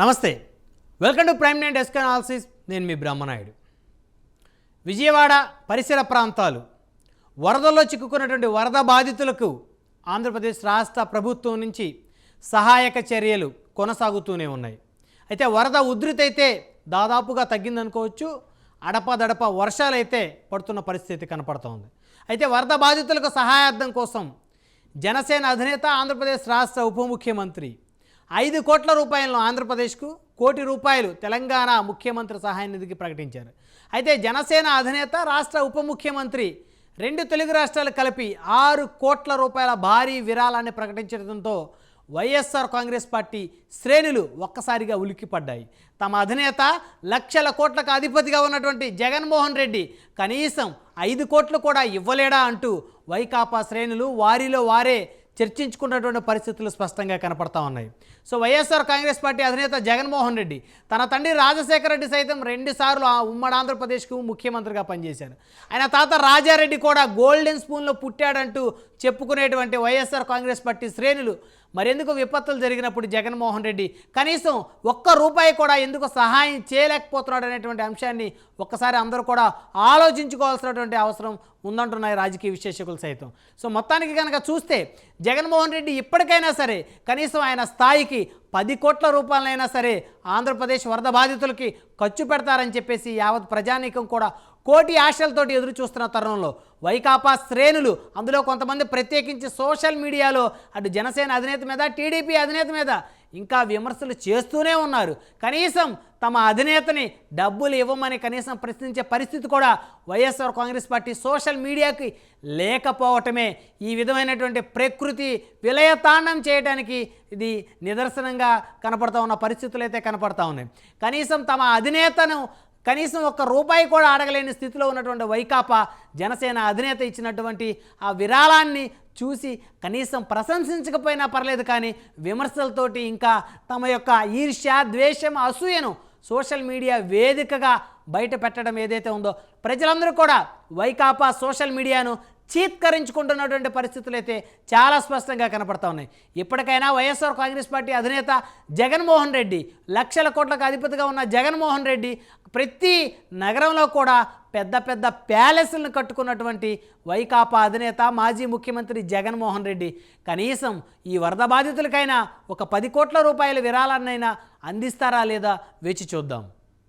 నమస్తే. Welcome to Prime Nine desk analysis నేను మీ బ్రహ్మనాయుడు. విజయవాడ పరిసర ప్రాంతాలు. వరదల్లో చిక్కుకున్నటువంటి వరద బాధితులకు ఆంధ్రప్రదేశ్ రాష్ట్ర ప్రభుత్వం నుంచి సహాయక చర్యలు కొనసాగుతూనే ఉన్నాయి. అయితే వరద ఉధృతి అయితే దాదాపుగా తగ్గిందనుకోవచ్చు. అడపదడప వర్షాలైతే పడుతున్న పరిస్థితి కనపడుతోంది. అయితే వరద బాధితులకు సహాయార్థం కోసం జనసేన అధినేత ఆంధ్రప్రదేశ్ రాష్ట్ర ఉప ముఖ్యమంత్రి ఐదు కోట్ల రూపాయలను ఆంధ్రప్రదేశ్కు కోటి రూపాయలు తెలంగాణ ముఖ్యమంత్రి సహాయ నిధికి ప్రకటించారు. అయితే జనసేన అధినేత రాష్ట్ర ఉప ముఖ్యమంత్రి రెండు తెలుగు రాష్ట్రాలు కలిపి ఆరు కోట్ల రూపాయల భారీ విరాళాన్ని ప్రకటించడంతో వైఎస్ఆర్ కాంగ్రెస్ పార్టీ శ్రేణులు ఒక్కసారిగా ఉలిక్కిపడ్డాయి. తమ అధినేత లక్షల కోట్లకు అధిపతిగా ఉన్నటువంటి జగన్మోహన్ రెడ్డి కనీసం ఐదు కోట్లు కూడా ఇవ్వలేడా అంటూ వైకాపా శ్రేణులు వారిలో వారే చర్చించుకున్నటువంటి పరిస్థితులు స్పష్టంగా కనపడతా ఉన్నాయి. సో వైఎస్ఆర్ కాంగ్రెస్ పార్టీ అధినేత జగన్మోహన్ రెడ్డి తన తండ్రి రాజశేఖర రెడ్డి సైతం రెండుసార్లు ఆ ఉమ్మడి ఆంధ్రప్రదేశ్కు ముఖ్యమంత్రిగా పనిచేశారు. ఆయన తాత రాజారెడ్డి కూడా గోల్డెన్ స్పూన్లో పుట్టాడంటూ చెప్పుకునేటువంటి వైఎస్ఆర్ కాంగ్రెస్ పార్టీ శ్రేణులు మరెందుకు విపత్తులు జరిగినప్పుడు జగన్మోహన్ రెడ్డి? కనీసం ఒక్క రూపాయి కూడా ఎందుకు సహాయం చేయలేకపోతున్నాడు అనేటువంటి అంశాన్ని ఒక్కసారి అందరూ కూడా ఆలోచించుకోవాల్సినటువంటి అవసరం ఉందంటున్నాయి రాజకీయ విశ్లేషకులు సైతం. సో మొత్తానికి కనుక చూస్తే జగన్మోహన్ రెడ్డి ఇప్పటికైనా సరే కనీసం ఆయన స్థాయికి పది కోట్ల రూపాయలైనా సరే ఆంధ్రప్రదేశ్ వరద బాధితులకి ఖర్చు పెడతారని చెప్పేసి యావత్ ప్రజానీకం కూడా కోటి ఆశలతోటి ఎదురు చూస్తున్న తరుణంలో వైకాపా శ్రేణులు అందులో కొంతమంది ప్రత్యేకించి సోషల్ మీడియాలో అటు జనసేన అధినేత మీద టీడీపీ అధినేత మీద ఇంకా విమర్శలు చేస్తూనే ఉన్నారు. కనీసం తమ అధినేతని డబ్బులు ఇవ్వమని కనీసం ప్రశ్నించే పరిస్థితి కూడా వైఎస్ఆర్ కాంగ్రెస్ పార్టీ సోషల్ మీడియాకి లేకపోవటమే. ఈ విధమైనటువంటి ప్రకృతి విలయతాండం చేయడానికి ఇది నిదర్శనంగా కనపడతా ఉన్న పరిస్థితులు అయితే కనపడతా ఉన్నాయి. కనీసం తమ అధినేతను కనీసం ఒక్క రూపాయి కూడా అడగలేని స్థితిలో ఉన్నటువంటి వైకాపా జనసేన అధినేత ఇచ్చినటువంటి ఆ విరాళాన్ని చూసి కనీసం ప్రశంసించకపోయినా పర్లేదు కానీ విమర్శలతోటి ఇంకా తమ యొక్క ఈర్ష్య ద్వేషం అసూయను సోషల్ మీడియా వేదికగా బయట పెట్టడం ఏదైతే ఉందో ప్రజలందరూ కూడా వైకాపా సోషల్ మీడియాను చీత్కరించుకుంటున్నటువంటి పరిస్థితులు అయితే చాలా స్పష్టంగా కనపడతా ఉన్నాయి. ఇప్పటికైనా వైఎస్ఆర్ కాంగ్రెస్ పార్టీ అధినేత జగన్మోహన్ రెడ్డి లక్షల కోట్లకు అధిపతిగా ఉన్న జగన్మోహన్ రెడ్డి ప్రతి నగరంలో కూడా పెద్ద పెద్ద ప్యాలెస్లను కట్టుకున్నటువంటి వైకాపా అధినేత మాజీ ముఖ్యమంత్రి జగన్మోహన్ రెడ్డి. కనీసం ఈ వరద బాధితులకైనా ఒక పది కోట్ల రూపాయల విరాళాన్నైనా అందిస్తారా లేదా వేచి చూద్దాం.